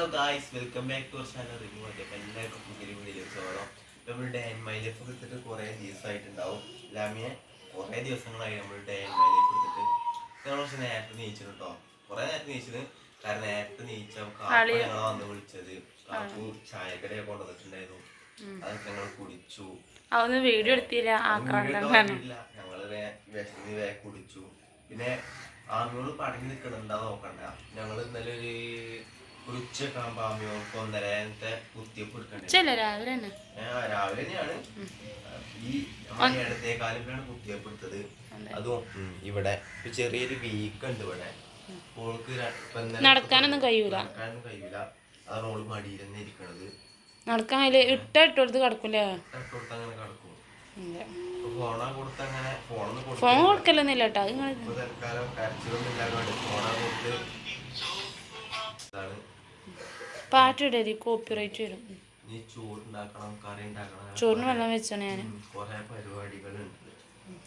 Hello guys welcome back to channel ഒക്കെ അപ്പം എല്ലാവർക്കും പുതിയ വീഡിയോസ് ഓരോ നമ്മൾ ഡേ ആൻഡ് മൈ ലൈഫ് എടുത്തിട്ട് കുറേ ദിവസമായിട്ടുണ്ടാവും. ലാമിയെ കുറേ ദിവസങ്ങളായി നമ്മൾ ഡേ ആൻഡ് മൈ ലൈഫ് എടുത്തിട്ട്. ഞങ്ങൾ പക്ഷെ നേരത്തെ നീച്ചിട്ട് കേട്ടോ കുറേ നേരത്തെ നീച്ചത്. കാരണം നേരത്തെ നീച്ച കാപ്പു ഞങ്ങളെ വന്ന് വിളിച്ചത്. കാപ്പു ചായക്കടയൊക്കെ കൊണ്ടുവന്നിട്ടുണ്ടായിരുന്നു. അതൊക്കെ ഞങ്ങൾ കുടിച്ചു. വീഡിയോ എടുത്തില്ല. വേ- വിശന്ന് കുടിച്ചു. പിന്നെ ആമിയോൾ പടങ്ങി നിൽക്കണുണ്ടാ നോക്കണ്ട. ഞങ്ങൾ ഇന്നലെ ഒരു ഒരു ഉച്ചയൊക്കെ ആകുമ്പോ ആമിയോൾക്ക് ഒന്നരത്തെ കുത്തിയപ്പ് എടുക്കണ്ടേ രാവിലെ തന്നെ. രാവിലെ തന്നെയാണ്. ഈ നമ്മുടെ ഇടത്തേക്കാലിലാണ് കുത്തിയപ്പ് എടുത്തത് അതും. ഇവിടെ ചെറിയൊരു വീക്ക് ഉണ്ട് ഇവിടെ ഓൾക്ക് നടക്കാനൊന്നും കഴിയൂല. നടക്കാനൊന്നും കഴിയൂല. അതാണ് ഓൾ മടിയിൽ തന്നെ ഇരിക്കണത്. നടക്കാൻ അതിൽ ഇട്ട ഇട്ടോടത്ത് കിടക്കൂലേ. ഇട്ടൊടുത്ത് അങ്ങനെ കിടക്കും ഫോൺ കൊടുക്കലൊന്നുമില്ല കേട്ടോ. അത് തൽക്കാലം കരച്ചിലൊന്നും ഇല്ലാതെ ഫോണാ കൊടുത്ത് പാട്ടിടരുത് കോപ്പിറൈറ്റ് വരും. ചോറിന് വെള്ളം വെച്ചാണ് ഞാൻ കുറെ പരിപാടികളുണ്ട്.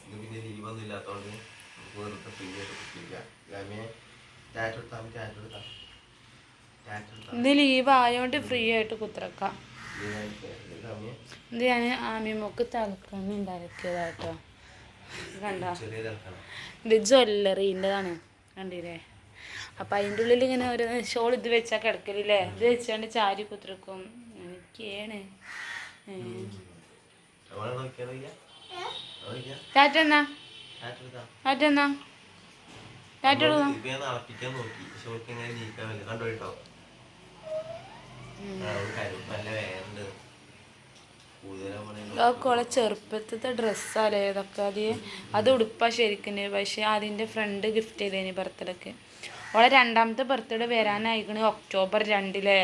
ഇന്ന് പിന്നെ ലീവൊന്നും ഇല്ലാത്തോണ്ട് നമുക്ക് വെറുതെ ഫ്രീ ആയിട്ട് കുത്തിരിക്കുക ലാമിയെ ടാറ്റ എടുത്താൽ ടാറ്റ എടുത്താൽ ടാറ്റ എടുത്താൽ ഇന്ന് ലീവ് ആയോണ്ട് ഫ്രീ ആയിട്ട് കുത്തിറക്കാം. ഇത് ഞാൻ ആമിമൊക്ക് തലക്കണ്ണി ഉണ്ടാക്കിയതാട്ടോ. കണ്ടോ? ഇത് ജ്വല്ലറീന്റെതാണ് കണ്ടില്ലേ? അപ്പം അതിന്റെ ഉള്ളിൽ ഇങ്ങനെ ഒരു ഷോൾ ഇത് വെച്ചാൽ കിടക്കലില്ലേ? ഇത് വെച്ചാണ്ട് ചാരി കുത്തിറക്കും എനിക്കാണ്. നോക്കിയാ നോക്കിയാ ടാറ്റ എന്നാ? ഓളെ ചെറുപ്പത്തെ ഡ്രസ്സല്ലേ ഇതൊക്കെ. അത് അത് ഉടുപ്പാ ശരിക്കും പക്ഷെ അതിന്റെ ഫ്രണ്ട് ഗിഫ്റ്റ് ചെയ്തേനി ബർത്ത്ഡേക്ക്. ഓളെ രണ്ടാമത്തെ ബർത്ത്ഡേ വരാനായിക്കണ് ഒക്ടോബർ രണ്ടിലേ.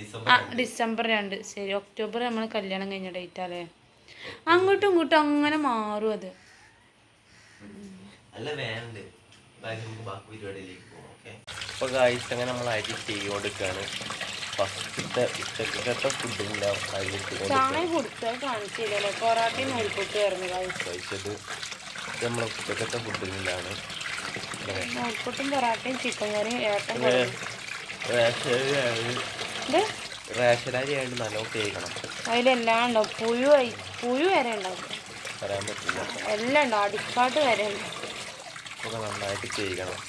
ഡിസംബർ ആ ഡിസംബർ രണ്ട്. ശരി ഒക്ടോബർ നമ്മൾ കല്യാണം കഴിഞ്ഞ ഡേറ്റ് അല്ലേ അങ്ങോട്ടും ഇങ്ങോട്ടും അങ്ങനെ മാറും അത്. അല്ല വേണ്ട ബാക്കി നമുക്ക് ബാക്കി പരിപാടിയിലേക്ക് പോകാം ഓക്കെ? അപ്പോൾ കാഴ്ച അങ്ങനെ നമ്മൾ അരി ചെയ്തുകൊടുക്കുകയാണ് ഫസ്റ്റത്തെ ഉച്ചക്കത്തെ ഫുഡിന്റെ ചായ കൊടുത്തത് കാണിച്ചില്ലേ. പൊറാട്ടയും കഴിച്ചത്. നമ്മളെ ഉച്ചക്കത്തെ നൂൽപ്പൊട്ടും പൊറാട്ടയും ചിക്കൻ കറിയും ഏട്ടൻ റേഷൻ അരി ആയിട്ട് നല്ലോണം അതിലെല്ലാം ഉണ്ടാവും പുഴു പുഴു വരെ ഉണ്ടാവും പറയാൻ പറ്റില്ല. എല്ലാം ഉണ്ടാവും അടിപ്പാട്ട് വരെ ഉണ്ട്? ഒക്കെ നന്നായിട്ട് ചെയ്യണം.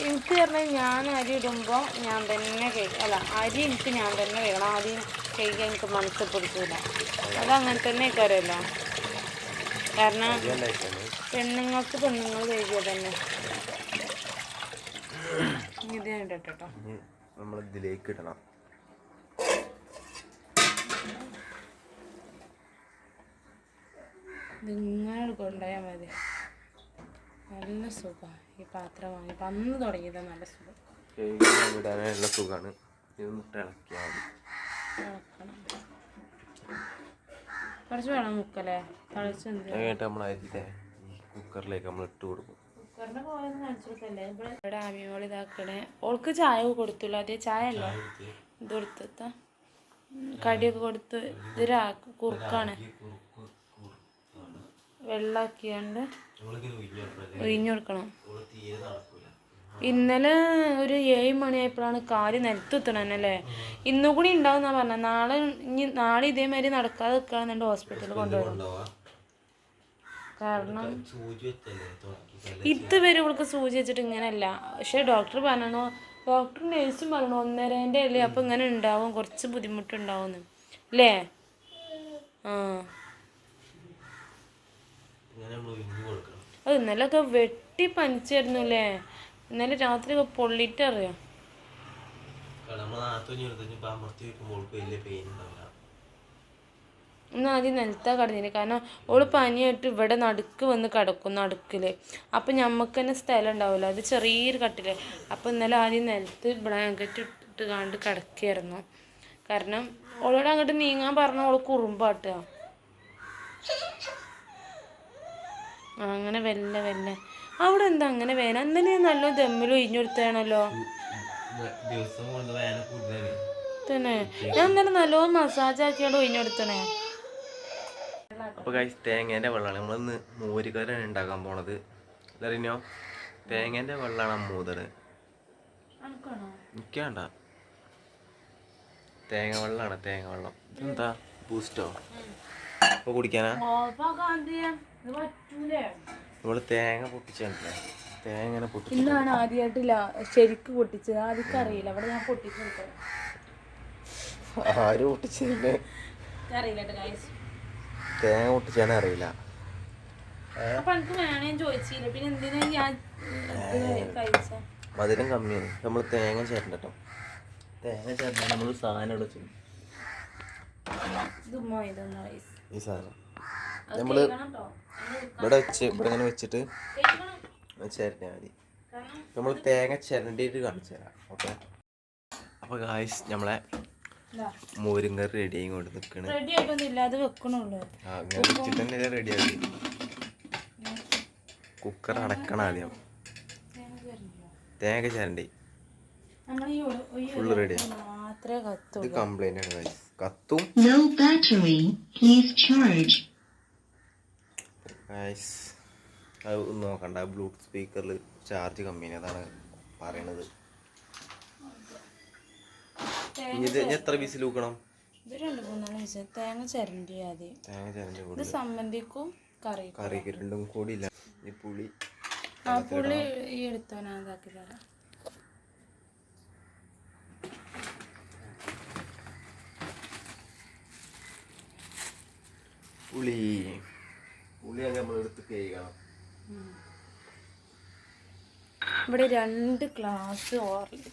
എനിക്ക് പറഞ്ഞാൽ ഞാൻ അരി ഇടുമ്പോൾ ഞാൻ തന്നെ കഴിക്കും അല്ല അരി എനിക്ക് ഞാൻ തന്നെ കഴിക്കണം ആദ്യം കഴിക്കാൻ എനിക്ക് മനസ്സിൽ പിടിക്കില്ല അതങ്ങനെ തന്നെ കയറിയല്ലോ കാരണം പെണ്ണുങ്ങൾക്ക് പെണ്ണുങ്ങൾ കഴിക്കുക തന്നെ. ഇത് ഇടട്ടെ നമ്മൾ ഇതിലേക്ക് ഇടണം. നിങ്ങൾ കൊണ്ടുപോയാൽ മതി. നല്ല സുഖമാണ് ഈ പാത്രം വാങ്ങി വന്നു അന്ന് തുടങ്ങിയതാണ് നല്ല സുഖം. കേക്ക് നല്ല സുഖമാണ് ഇതൊന്നിട്ട് ഇളക്കിയാൽ മതി. ഇളക്കണം. കുറച്ച് വെള്ളം മുക്കല്ലേ? തളിച്ച് നമ്മൾ ഈ കുക്കറിലേക്ക് നമ്മൾ ഇട്ട് കൊടുക്കും. കുക്കറിന്റെ പോയെന്ന് ഇവിടെ ആമിയോൾ ഇതാക്കണേ. ഓൾക്ക് ചായ കൊടുത്തില്ല അതേ ചായ അല്ലോ? ഇത് കൊടുത്ത കടിയൊക്കെ കൊടുത്ത് ഇത് രാ കുറുക്കാണ്. വെള്ളാക്കിയാണ്ട് ഒഴിഞ്ഞു കൊടുക്കണം. ഇന്നലെ ഒരു ഏഴ് മണിയായപ്പോഴാണ് കാൽ നിലത്തെത്തണല്ലേ ഇന്നും കൂടി ഉണ്ടാവും എന്നാ പറഞ്ഞത് നാളെ ഇനി നാളെ ഇതേമാതിരി നടക്കാതെ നിൽക്കുകയാണെന്നുണ്ട് ഹോസ്പിറ്റലിൽ കൊണ്ടുവരും കാരണം ഇത് വരെ ഇവൾക്ക് സൂചി വെച്ചിട്ട് ഇങ്ങനല്ല പക്ഷെ ഡോക്ടർ പറഞ്ഞു ഡോക്ടർ നേഴ്സും പറഞ്ഞു ഒന്നരേന്റെ അല്ലേ അപ്പം ഇങ്ങനെ ഉണ്ടാവും. കുറച്ച് ബുദ്ധിമുട്ടുണ്ടാവും അല്ലേ? ആ ഇങ്ങനെ നമ്മൾ ഒഴിഞ്ഞു കൊടുക്കണം അത് ഇന്നലൊക്കെ വെട്ടി പനിച്ചായിരുന്നു അല്ലേ ഇന്നലെ രാത്രി ഒക്കെ ഉണ്ടാവില്ല. ഇന്ന് ആദ്യം നിലത്താ കടഞ്ഞിന് കാരണം ഓൾ പനിയായിട്ട് ഇവിടെ നടുക്ക് വന്ന് കിടക്കും നടുക്കിൽ. അപ്പം ഞമ്മക്ക് തന്നെ സ്ഥലം ഉണ്ടാവില്ല അത് ചെറിയൊരു കട്ടിൽ. അപ്പം ഇന്നലെ ആദ്യം നിലത്ത് ബ്ലാങ്കറ്റ് ഇട്ടിട്ട് കാണ്ട് കിടക്കുകയായിരുന്നു കാരണം ഓളോട് അങ്ങോട്ട് നീങ്ങാൻ പറഞ്ഞ ഓൾ കുറുമ്പാട്ടുക. ആ, അങ്ങനെ വെല്ല വെല്ല. അവിടെ എന്താ അങ്ങനെ വേന? ഇന്നലെ നല്ല ദമ്മിൽ ഒഴിഞ്ഞെടുത്താണല്ലോ വേന കൂടുതലാണ് തന്നെ. ഞാൻ ഇന്നലെ നല്ലോണം മസാജ് ആക്കിയാണ്ട് ഒഴിഞ്ഞെടുത്തണേ അപ്പോൾ കഴിച്ച് തേങ്ങേന്റെ വെള്ളമാണ് നമ്മളിന്ന് മോരുകറിയാണ് ഉണ്ടാക്കാൻ പോണത്. അറിഞ്ഞോ തേങ്ങേന്റെ വെള്ളമാണ് അമ്മൂതറ് അനക്കാണോ? എനിക്ക് വേണ്ട. തേങ്ങ വെള്ളമാണ് തേങ്ങ വെള്ളം. എന്താ ബൂസ്റ്റോ അപ്പോൾ കുടിക്കാനാ? നമ്മൾ തേങ്ങ പൊട്ടിച്ചിട്ടില്ലേ തേങ്ങ പൊട്ടിച്ചു ഇന്നാണ് ആദ്യമായിട്ടില്ല ശരിക്ക് പൊട്ടിച്ചത്. ആദ്യം അറിയില്ല. അവിടെ ഞാൻ പൊട്ടിച്ചു ആര് അറിയില്ല കേട്ടോ തേങ്ങ പൊട്ടിച്ചാണ് അറിയില്ല. അപ്പൊ എനിക്ക് വേണേ ചോദിച്ചില്ല. പിന്നെ എന്തിനാ ഞാൻ കഴിച്ച? മധുരം കമ്മിയാണ്. നമ്മൾ തേങ്ങ ചേരണ്ട കേട്ടോ തേങ്ങ ചേർന്ന നമ്മൾ സാധനം ഇവിടെ ഈ സാധനം. കേട്ടോ ഇവിടെ വെച്ച് ഇവിടെ ഇങ്ങനെ വെച്ചിട്ട് ചേരഞ്ഞാൽ മതി. നമ്മൾ തേങ്ങ ചിരണ്ടിയിട്ട് കാണിച്ചു തരാം ഓക്കെ? അപ്പോൾ ഗായ്സ് നമ്മളെ മോരും കറി റെഡി ആയി കൊണ്ട് നിൽക്കണ് റെഡി അത് വെക്കണുള്ളൂ. ആ വെച്ചിട്ട് തന്നെ റെഡി ആക്കി. കുക്കർ അടക്കണം ആദ്യം. തേങ്ങ ചിരണ്ടി. നമ്മൾ ഫുള്ള് റെഡി ഇത് കംപ്ലൈന്റ് ആണ് ഗായ്സ് കത്തും. No battery please charge. Guys അത് ഒന്ന് നോക്കണ്ട. ബ്ലൂടൂത്ത് സ്പീക്കറിൽ ചാർജ് കമ്മിയാണ് അതാണ് പറയണത്. ഇത് എത്ര പീസിൽ വെക്കണം ഇത് രണ്ട് മൂന്നാൽ ദിവസം തേങ്ങ ചിരണ്ടി ആദ്യം. തേങ്ങ ചിരണ്ടി ഇത് കൂടി സമ്മന്തിക്കും കറി കറിക്ക് രണ്ടും കൂടി ഇല്ല. ഈ പുളി ആ പുളി ഈ എടുത്തോ ഞാൻ ഇതാക്കി തരാം. പുളി. പുളിയൊക്കെ നമ്മൾ എടുത്ത് ഇവിടെ രണ്ട് ഗ്ലാസ്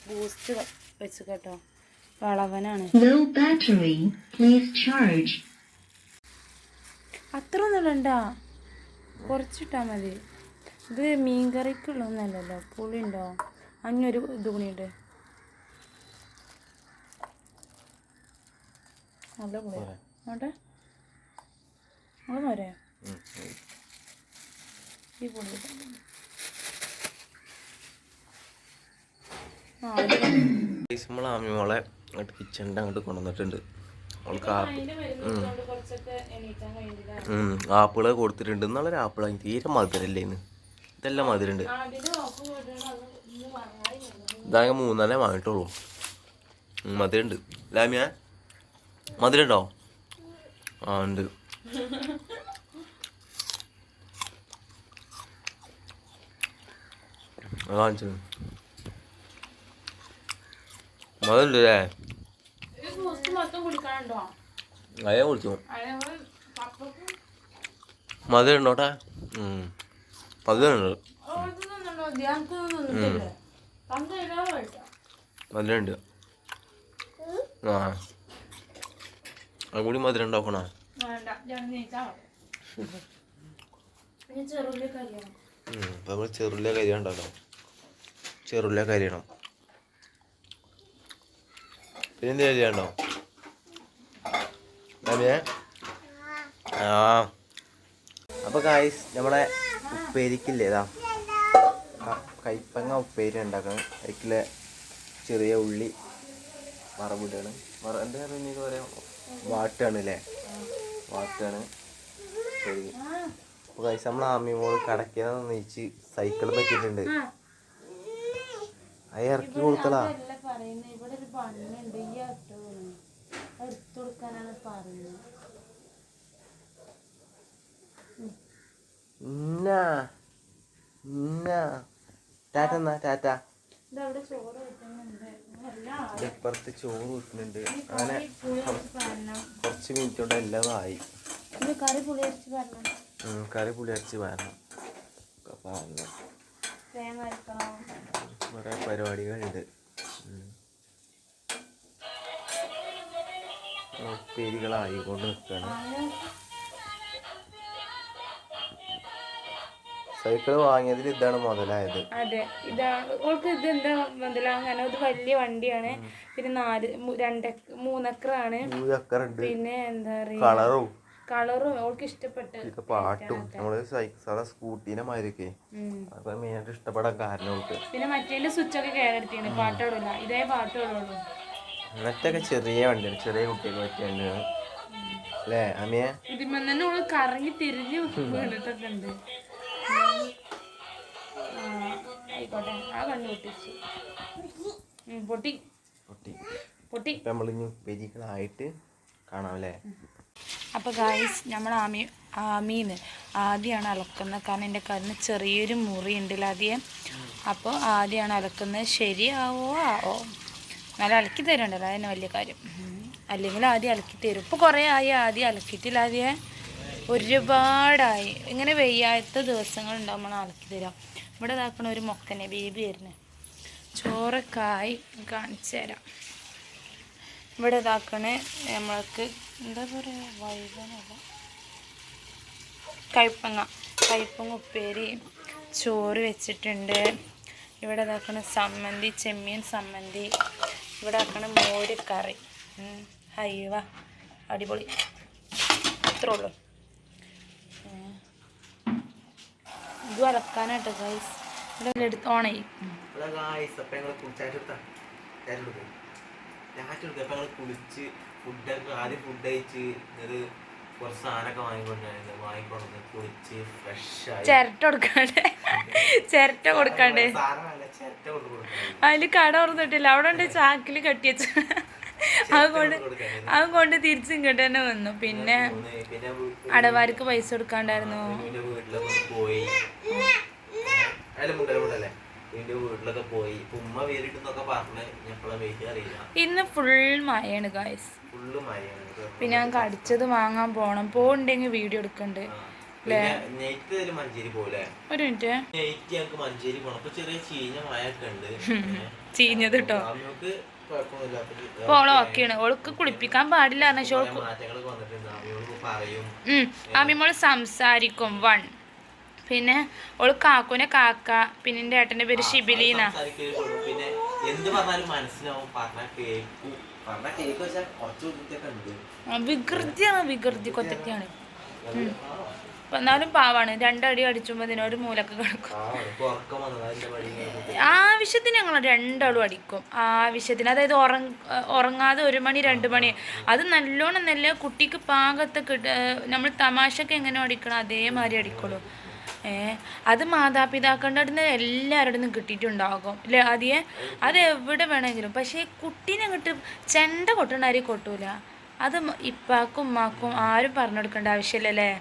ബൂസ്റ്റ് വെച്ച് കേട്ടോ. വളവനാണ്. Low battery. Please charge. അത്ര ഒന്നും ഇടണ്ട. കുറച്ചിട്ടാ മതി. ഇത് മീൻകറിക്കുള്ളൊന്നല്ലല്ലോ പുളി ഉണ്ടോ അങ്ങനൊരു ഇത് കൂടിയുണ്ട് നല്ല പുളി നോട്ടെ നമ്മൾ പോരെ. നമ്മൾ ആമിമോളെ കിച്ചണിന്റെ അങ്ങോട്ട് കൊണ്ടുവന്നിട്ടുണ്ട്. അവൾക്ക് കഴിഞ്ഞില്ല ആപ്പിൾ കൊടുത്തിട്ടുണ്ട്. എന്നുള്ളൊരു ആപ്പിൾ തീരെ മധുരല്ലേ ഇന്ന്? ഇതെല്ലാം മധുരണ്ട്. ഇതാകെ മൂന്നാലേ വാങ്ങിട്ടുള്ളൂ മധുരണ്ട്. മധുരമുണ്ട് ലാമിയ മധുരണ്ടോ? ആ ഉണ്ട് ആ, കാണിച്ചു മധുരണ്ട് അല്ലേ ഈ ബൂസ്റ്റ് മൊത്തം കുടിക്കാനുണ്ടോ അയ്യാ കുടിച്ചു അയാൾ പപ്പക്ക് മധുരം ഉണ്ടോട്ടെ മധുരമുണ്ട് തന്നുണ്ടോ ധ്യാനക്ക് തന്നിട്ടില്ലേ തന്നു എല്ലാവരും കഴിക്കാം മധുരമുണ്ട് ആ അതുകൂടി മധുരം ഉണ്ടാക്കണോ പിന്നെ ചെറുള്ളി കരിയണം നമ്മൾ ചെറുള്ള കരിയണം. പിന്നെ എന്ത് കരിയുണ്ടോ ആ. അപ്പൊ കായ്സ് നമ്മളെ ഉപ്പേരിക്കില്ലേ ഇതാ? കൈപ്പങ്ങ ഉപ്പേരി ഉണ്ടാക്കണം. അതിലെ ചെറിയ ഉള്ളി മറവിടുകയാണ് മറ എന്താ പറയുന്നത് പറയാം? വാട്ടാണ് അല്ലേ വാട്ടാണ്. ശരി. അപ്പൊ കഴിച്ച നമ്മൾ ആമി മോൾ കടക്കാന്ന് നീച്ച് സൈക്കിൾ പറ്റിയിട്ടുണ്ട് അത് ഇറക്കി കൊടുത്തലാ ഇന്ന ഇന്ന. ടാറ്റ എന്നാ ടാറ്റ? ഇതവിടെ ചോറ് കിട്ടുന്നുണ്ട് അങ്ങനെ കുറച്ച് മിനിറ്റ് കൊണ്ട് എല്ലാം ആയി കറി പുളി അരച്ച് പറഞ്ഞണം കറി പുളി അരച്ച് പറഞ്ഞു തേങ്ങ കുറേ പരിപാടികളുണ്ട്. ഉപ്പേരികളായിക്കൊണ്ട് നിൽക്കുകയാണ് സൈക്കിൾ വാങ്ങിയതിൽ ഇതാണ് മുതലായത്. അതെ ഇതാ ഓൾക്ക് ഇത് എന്താ മുതലാങ്ങനെ ഇത് വലിയ വണ്ടിയാണ്. പിന്നെ നാല് രണ്ടക്ക മൂന്നക്കറാണ് പിന്നെ എന്താ പറയാ കളറും. കളറും ഓൾക്ക് ഇഷ്ടപ്പെട്ട് പാട്ടും നമ്മൾ സാധാ സ്കൂട്ടീനെ മാതിരിയൊക്കെ. അപ്പൊ മെയിനായിട്ട് ഇഷ്ടപ്പെടാൻ കാരണം നമുക്ക് പിന്നെ മറ്റേന്റെ സ്വിച്ച് ഒക്കെ കേടെടുത്തിന് പാട്ടോടില്ല ഇതേ പാട്ടോടുള്ളൂ മറ്റൊക്കെ ചെറിയ വണ്ടിയാണ്. ചെറിയ കുട്ടികൾ പറ്റിയ വണ്ടിയാണ് അല്ലേ അമിയെ ഇതിമ്മ തന്നെ ഓൾ കറങ്ങി തിരിഞ്ഞ് വീണിട്ടൊക്കെ ഉണ്ട് ആയിക്കോട്ടെ. ആ കണ്ടു പൊട്ടിച്ചു. പൊട്ടി. പൊട്ടി. പൊട്ടി. ഇപ്പം നമ്മളിനി കാണാം അല്ലേ? അപ്പോൾ ഗായ്സ് നമ്മൾ ആമി ആമീന്ന് ആദ്യമാണ് അലക്കുന്നത്. കാരണം എന്റെ കണ്ണിന് ചെറിയൊരു മുറി ഉണ്ടല്ലോ ആദ്യം അപ്പോൾ ആദ്യമാണ് അലക്കുന്നത്. ശരിയാവോ? ആവോ? നല്ല അലക്കി തരുന്നുണ്ടല്ലോ അതന്നെ വലിയ കാര്യം. അല്ലെങ്കിൽ ആദ്യം അലക്കി തരും. ഇപ്പോൾ കുറേ ആയി. ആദ്യം അലക്കിയിട്ടില്ല ആദ്യം ഒരുപാടായി. ഇങ്ങനെ വെയ്യാത്ത ദിവസങ്ങളുണ്ടാകുമ്പോൾ അലക്കി തരാം. ഇവിടെ ഇതാക്കണ ഒരു മൊക്കനെ ബേബി വരുന്നത് ചോറൊക്കെ ആയി. കാണിച്ചു തരാം. ഇവിടെ ഇതാക്കണേ നമ്മൾക്ക് എന്താ പറയുക വൈകനല്ല കയ്പങ്ങ കയ്പങ്ങ ഉപ്പേരി ചോറ് വെച്ചിട്ടുണ്ട്. ഇവിടെ ഇതാക്കണ സമ്മന്തി ചെമ്മീൻ സമ്മന്തി. ഇവിടെ ആക്കണ മോര് കറി ഉം, ഹൈവ അടിപൊളി. അത്രേ ഉള്ളൂ. ഇത് അലക്കാനായിട്ട് ഗൈസ് ഇവിടെ എടുത്ത് അപ്പം ഞങ്ങൾ അപ്പം ഞങ്ങൾ കുളിച്ച് ഫുഡൊക്കെ ആദ്യം ഫുഡ് കഴിച്ച് ഒരു കുറച്ച് സാധനമൊക്കെ വാങ്ങിക്കൊണ്ടായിരുന്നു വാങ്ങിക്കൊണ്ടു കുളിച്ച് ഫ്രഷായി ചിരട്ട കൊടുക്കാണ്ട്. ചിരട്ട കൊടുക്കാണ്ട്. ചിരട്ട കൊണ്ട് അതിൽ കട ഓർന്നിട്ടില്ല അവിടെ ഉണ്ട് ചാക്കിൽ കെട്ടി വെച്ച അത് കൊണ്ട് തിരിച്ചു ഇങ്ങോട്ട് തന്നെ വന്നു. പിന്നെ അടവാർക്ക് പൈസ കൊടുക്കാണ്ടായിരുന്നു. പോയി. വീട്ടിലൊക്കെ പോയി. ഉമ്മ വേറിട്ടെന്നൊക്കെ പറഞ്ഞ് ഞങ്ങളെ വെയിറ്റ് അറിയില്ല ഇന്ന് ഫുൾ മഴയാണ് ഗായ്സ് ഫുള്ള് മഴയാണ്. ഇത്. പിന്നെ ഞങ്ങൾക്ക് അടിച്ചത് വാങ്ങാൻ പോണം. പോകണ്ടെങ്കിൽ വീഡിയോ എടുക്കണ്ട്. നെയ്റ്റ് ഒരു മഞ്ചേരി പോലെ ഒരു മിനിറ്റ്. നെയ്റ്റ് ഞങ്ങൾക്ക് മഞ്ചേരി പോണം. അപ്പൊ ചെറിയ ചീഞ്ഞ മഴയൊക്കെ ഉണ്ട്. ചീഞ്ഞത് കേട്ടോ നമുക്ക് കുഴപ്പമൊന്നുമില്ല അപ്പൊ ഓൾ ഓക്കെയാണ് ഓൾക്ക് കുളിപ്പിക്കാൻ പാടില്ല എന്ന് വെച്ചാൽ പറയും. സംസാരിക്കും. വൺ. പിന്നെ ഓൾ കാക്കുനെ കാക്ക പിന്നെ എന്റെ ഏട്ടന്റെ പേര് ഷിബിലീന വികൃതിയാണ് വികൃതി കൊത്തത്തിയാണ് അപ്പം എന്നാലും പാവാണ്. രണ്ടടി അടിച്ചുമ്പോൾ ഇതിനൊരു മൂലക്ക് കിടക്കും. ആവശ്യത്തിന് ഞങ്ങൾ രണ്ടാളും അടിക്കും. ആവശ്യത്തിന്. അതായത് ഉറങ്ങാതെ ഒരു മണി രണ്ട് മണി. അത് നല്ലോണം നല്ല കുട്ടിക്ക് പാകത്തെ കിട്ട നമ്മൾ തമാശക്ക് എങ്ങനെ അടിക്കണം അതേമാതിരി അടിക്കുള്ളൂ. അത് മാതാപിതാക്കളുടെ അടുത്ത് എല്ലാവരുടെ നിന്നും കിട്ടിയിട്ടുണ്ടാകും. അല്ലേ അതിയെ അത് എവിടെ വേണമെങ്കിലും. പക്ഷേ കുട്ടീനെ അങ്ങോട്ട് ചെണ്ട കൊട്ടണ്ടാരി കൊട്ടൂല. അത് ഇപ്പാക്കും ഉമ്മാക്കും ആരും പറഞ്ഞു കൊടുക്കേണ്ട ആവശ്യമില്ലല്ലേ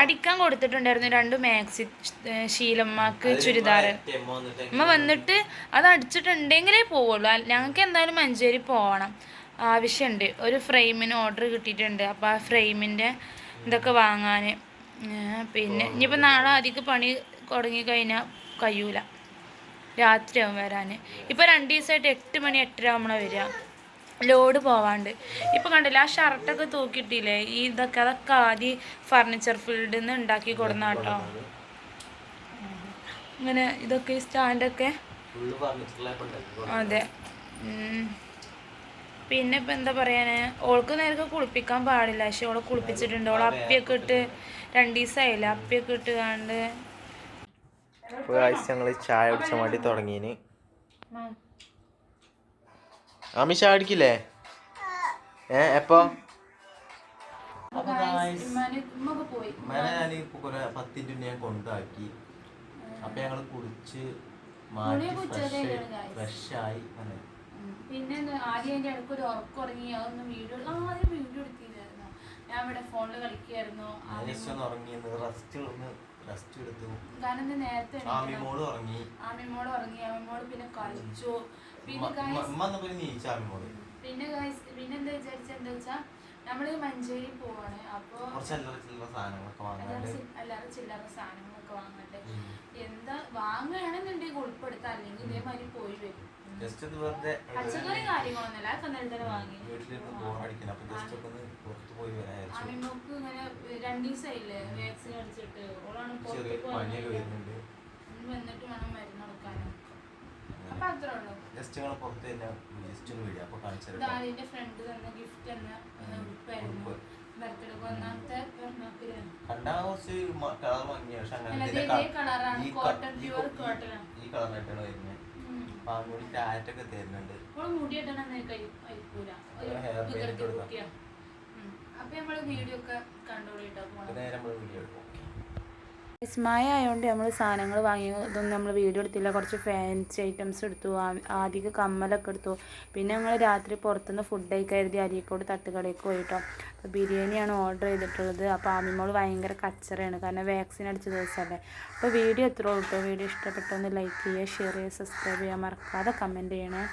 അടിക്കാൻ കൊടുത്തിട്ടുണ്ടായിരുന്നു രണ്ട് മാക്സി ശീലമ്മക്ക് ചുരിദാർ അമ്മ വന്നിട്ട് അത് അടിച്ചിട്ടുണ്ടെങ്കിലേ പോവുള്ളൂ. ഞങ്ങൾക്ക് എന്തായാലും മഞ്ചേരി പോകണം ആവശ്യമുണ്ട് ഒരു ഫ്രെയിമിന് ഓർഡർ കിട്ടിയിട്ടുണ്ട്. അപ്പോൾ ആ ഫ്രെയിമിന്റെ ഇതൊക്കെ വാങ്ങാൻ പിന്നെ ഇനിയിപ്പോൾ നാളെ അധികം പണി തുടങ്ങിക്കഴിഞ്ഞാൽ കഴിയൂല. രാത്രിയാവും വരാൻ ഇപ്പോൾ രണ്ട് ദിവസമായിട്ട് എട്ട് മണി എട്ടര ആവുമ്പോൾ വരിക ലോഡ് പോവാണ്ട്. ഇപ്പം കണ്ടില്ല ആ ഷർട്ടൊക്കെ തൂക്കിയിട്ടില്ലേ? ഈ ഇതൊക്കെ അതൊക്കെ ആദ്യം ഫർണിച്ചർ ഫീൽഡിൽ നിന്ന് ഉണ്ടാക്കി കൊടുന്ന കേട്ടോ. ഇങ്ങനെ ഇതൊക്കെ ഈ സ്റ്റാൻഡൊക്കെ അതെ. പിന്നെ ഇപ്പം എന്താ പറയാന്? ഓൾക്ക് നേരത്തെ കുളിപ്പിക്കാൻ പാടില്ല. പക്ഷെ ഓളെ കുളിപ്പിച്ചിട്ടുണ്ട്. ഓളെ അപ്പിയൊക്കെ ഇട്ട് രണ്ട് ദിവസമായില്ല അപ്പിയൊക്കെ ഇട്ട് കണ്ട് ഞങ്ങൾ ചായ കുടിച്ച വേണ്ടി തുടങ്ങിന്. അമ്മി ചായ അടിക്കില്ലേ ഏ എപ്പോ? പത്തിന്റെ ഞാൻ കൊണ്ടാക്കി. അപ്പൊ ഞങ്ങൾ കുളിച്ച് മാറ്റി ഫ്രഷായി അതെ പിന്നെ ആദ്യം എന്റെ ഇടയ്ക്ക് ഒരു ഉറക്കം ഉറങ്ങി അതൊന്നും വീഡിയോ ആദ്യം വീഡിയോ എടുത്തിരുന്നു ഞാൻ ഇവിടെ ഫോണിൽ കളിക്കായിരുന്നു ഉറങ്ങി കാരണം നേരത്തെ ആമിമോൾ ആമിമോൾ പിന്നെ കളിച്ചു. പിന്നെ പിന്നെ പിന്നെ എന്താ വിചാരിച്ച? എന്താ വെച്ചാ നമ്മൾ മഞ്ചേരി പോവാണ്. അപ്പൊ അല്ലറ ചില്ലറ സാധനങ്ങളൊക്കെ വാങ്ങണ്ടേ. എന്താ വാങ്ങുകയാണെന്നുണ്ടെങ്കിൽ ഉൾപ്പെടുത്താം. അല്ലെങ്കിൽ ഇതേമാതിരി പോയി വരും. ജസ്റ്റ് ഒന്ന് വെറുതെ പച്ചക്കറി കാര്യങ്ങളൊന്നുമല്ല. അതൊക്കെ ഇന്നലെ തന്നെ വാങ്ങി. വീട്ടിലിരുന്ന് ബോറടിക്കണം അപ്പൊ ജസ്റ്റ് ഒക്കെ ഒന്ന് പുറത്ത് പോയി വരാൻ വിചാരിച്ചു അമ്മിമ്മക്ക് ഇങ്ങനെ രണ്ടു ദിവസമായില്ലേ വാക്സിൻ അടിച്ചിട്ട്. ഓളാണ് ചെറിയ പുറത്ത് പനിയൊക്കെ പോകാൻ വരുന്നുണ്ട്. വന്നിട്ട് വേണം മരുന്ന് കൊടുക്കാനും. അപ്പൊ അത്രേ ഉള്ളൂ. ജസ്റ്റ് ഞങ്ങൾ പുറത്ത് തന്നെ ജസ്റ്റ് ഒന്ന് വീഡിയോ അപ്പൊ കാണിച്ചു ഇത് തരാം ഫ്രണ്ട് തന്ന ഗിഫ്റ്റ് തന്ന ഉടുപ്പായിരുന്നു. ഉടുപ്പ്. ബർത്ത്ഡേ ഒന്നാമത്തെ പെരുന്നാക്കിലാണ് കണ്ടാ കുറച്ച് കളർ ഭംഗിയാണ് പക്ഷെ അങ്ങനെ ഈ കളറായിട്ടാണ് വരുന്നത് അങ്ങോട്ട് ഒക്കെ തരുന്നുണ്ട് കൊടുക്കാം. അപ്പൊ നമ്മൾ വീഡിയോ ഒക്കെ കണ്ടോളിട്ടോ നേരെ നമ്മൾ വീഡിയോ എടുക്കും. വിസ്മയ ആയതുകൊണ്ട് നമ്മൾ സാധനങ്ങൾ വാങ്ങി ഇതൊന്നും നമ്മൾ വീഡിയോ എടുത്തില്ല. കുറച്ച് ഫാൻസി ഐറ്റംസ് എടുത്തു. ആദ്യം കമ്മലൊക്കെ എടുത്തു. പിന്നെ ഞങ്ങൾ രാത്രി പുറത്തുനിന്ന് ഫുഡ് കരുതി അരീക്കോട് തട്ടുകടയ്ക്ക് പോയിട്ടോ. അപ്പോൾ ബിരിയാണിയാണ് ഓർഡർ ചെയ്തിട്ടുള്ളത്. അപ്പോൾ ആമിമോൾ ഭയങ്കര കച്ചറയാണ്. കാരണം വാക്സിൻ അടിച്ച ദിവസമല്ലേ അപ്പോൾ വീഡിയോ എത്ര വീഡിയോ ഇഷ്ടപ്പെട്ടൊന്ന് ലൈക്ക് ചെയ്യുക ഷെയർ ചെയ്യുക സബ്സ്ക്രൈബ് ചെയ്യുക. മറക്കാതെ കമന്റ് ചെയ്യണേ.